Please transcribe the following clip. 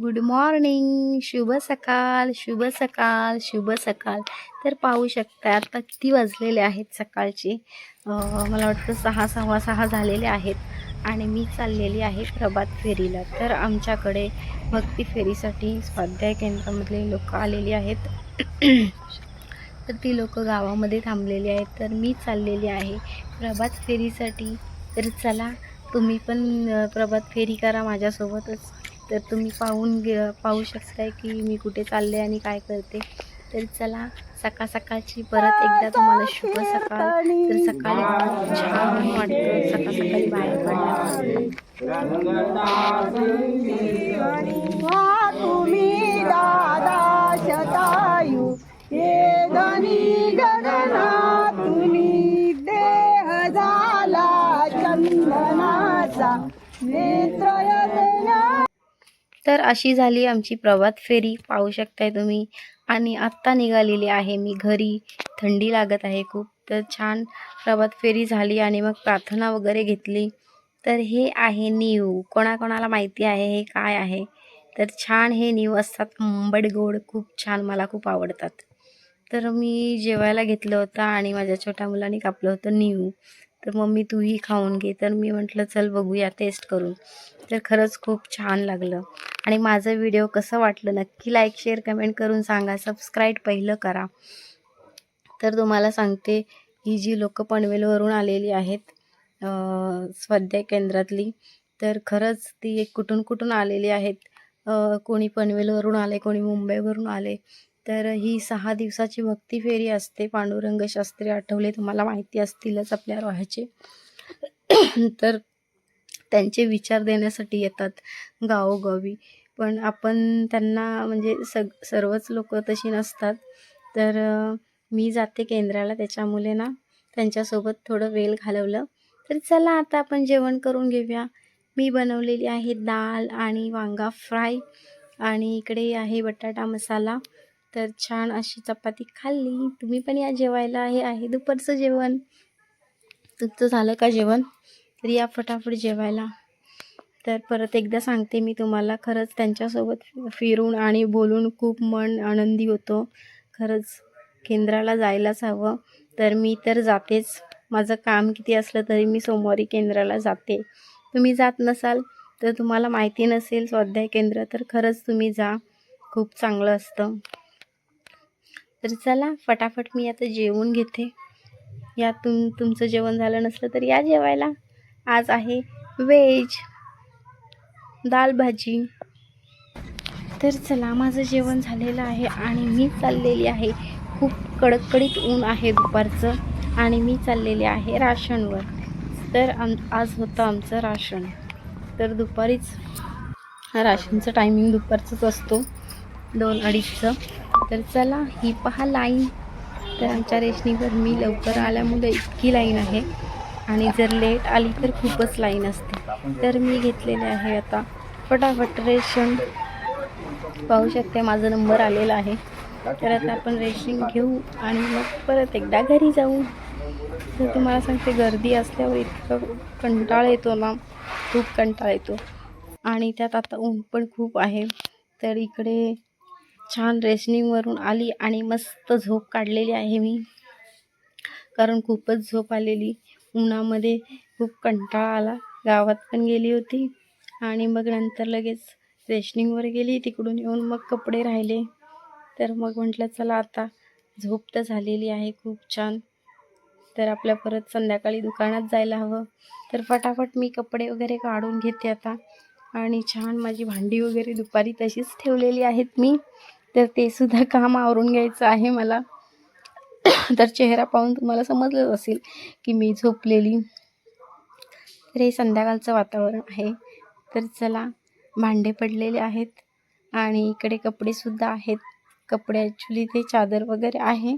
Good morning शुभ सकाळ शुभ सकाळ शुभ सकाळ तर पाहू शकता आता किती वाजलेले आहेत सकाळचे. मला वाटतं सहा सव्वा सहा झालेले आहेत. आणि मी चाललेली आहे प्रभात फेरीला. तर आमच्याकडे भक्ती फेरीसाठी स्वाध्याय केंद्रामधले लोक आलेली आहेत. तर ती लोक गावामध्ये थांबलेली आहेत. तर मी चाललेली आहे प्रभात फेरीसाठी. तर चला तुम्ही पण प्रभात फेरी करा माझ्यासोबतच. तर तुम्ही पाहून घे पाहू शकताय की मी कुठे चालले आणि काय करते. तर चला सकाळ सकाळची परत एकदा तुम्हाला शुभ सकाळ. तर सकाळी छान वाटतं. सकाळ सकाळी बाहेर पडला दादा तुम्ही देह झाला चंदनाचा तर अशी झाली आमची प्रभात फेरी. पाहू शकताय तुम्ही. आणि आत्ता निघालेली आहे मी घरी. थंडी लागत आहे खूप. तर छान प्रभात फेरी झाली आणि मग प्रार्थना वगैरे घेतली. तर हे आहे नीव. कोणाकोणाला माहिती आहे हे काय आहे? तर छान हे नीव असतात. आंबट गोड खूप छान. मला खूप आवडतात. तर मी जेवायला घेतलं होतं आणि माझ्या छोट्या मुलाने कापलं होतं नीव. तर मम्मी तूही खाऊन घे. तर मी म्हटलं चल बघूया टेस्ट करून. तर खरंच खूप छान लागलं. आणि माझं व्हिडिओ कसं वाटलं नक्की लाईक शेअर कमेंट करून सांगा. सबस्क्राईब पहिलं करा. तर तुम्हाला सांगते ही जी लोकं पनवेलवरून आलेली आहेत स्वाध्याय केंद्रातली तर खरंच ती एक कुठून कुठून आलेली आहेत. कोणी पनवेलवरून आले कोणी मुंबईवरून आले. तर ही सहा दिवसाची भक्ती फेरी असते. पांडुरंग शास्त्री आठवले तुम्हाला माहिती असतीलच आपल्या रोह्याचे. तर त्यांचे विचार देण्यासाठी येतात गावोगावी. पण आपण त्यांना म्हणजे सग सर्वच लोक तशी नसतात. तर मी जाते केंद्राला. त्याच्यामुळे ना त्यांच्यासोबत थोडं वेळ घालवलं. तर चला आता आपण जेवण करून घेऊया. मी बनवलेली आहे दाल आणि वांगा फ्राय. आणि इकडे आहे बटाटा मसाला. तर छान अशी चपाती खाल्ली. तुम्ही पण या जेवायला. हे आहे दुपारचं जेवण. तुमचं झालं का जेवण? तर या फटाफट जेवायला. तर परत एकदा सांगते मी तुम्हाला खरंच त्यांच्यासोबत फिरून आणि बोलून खूप मन आनंदी होतो. खरंच केंद्राला जायलाच हवं. तर मी तर जातेच. माझं काम किती असलं तरी मी सोमवारी केंद्राला जाते. तुम्ही जात नसाल तर तुम्हाला माहिती नसेल स्वाध्याय केंद्र तर खरंच तुम्ही जा. खूप चांगलं असतं. तर चला फटाफट मी आता जेवून घेते. या तुम तुमचं जेवण झालं नसलं तर या जेवायला. आज आहे व्हेज दाल भाजी. तर चला माझं जेवण झालेलं आहे आणि मी चाललेली आहे. खूप कडकडीत ऊन आहे दुपारचं आणि मी चाललेले आहे राशनवर. तर आम आज होतं आमचं राशन. तर दुपारीच राशनचं टायमिंग दुपारचंच असतो. दोन अडीचचं. तर चला ही पहा लाईन. तर आमच्या रेशनीवर मी लवकर आल्यामुळे इतकी लाईन आहे. आणि जर लेट आली तर खूपच लाईन असते. तर मी घेतलेले आहे आता फटाफट रेशन. पाहू शकते माझा नंबर आलेला आहे. तर आता आपण रेशन घेऊ आणि मग परत एकदा घरी जाऊ. तर तुम्हाला सांगते गर्दी असल्यावर इतकं कंटाळ येतो ना खूप कंटाळ येतो. आणि त्यात आता ऊन पण खूप आहे. तर इकडे छान रेशनिंगवरून आली आणि मस्त झोप काढलेली आहे मी. कारण खूपच झोप आलेली. उन्हामध्ये खूप कंटाळा आला. गावात पण गेली होती. आणि मग नंतर लगेच रेशनिंगवर गेली. तिकडून येऊन मग कपडे राहिले. तर मग म्हटलं चला आता झोप तर झालेली आहे खूप छान. तर आपल्या परत संध्याकाळी दुकानात जायला हवं. तर फटाफट मी कपडे वगैरे काढून घेते आता. आणि छान माझी भांडी वगैरे दुपारी तशीच ठेवलेली आहेत मी. तर ते सुद्धा काम आवरून घ्यायचं आहे मला. तर चेहरा पाहून तुम्हाला समजलंच असेल की मी झोपलेली. तर हे संध्याकाळचं वातावरण आहे. तर चला भांडे पडलेले आहेत आणि इकडे कपडेसुद्धा आहेत. कपडे ॲक्च्युली ते चादर वगैरे आहे.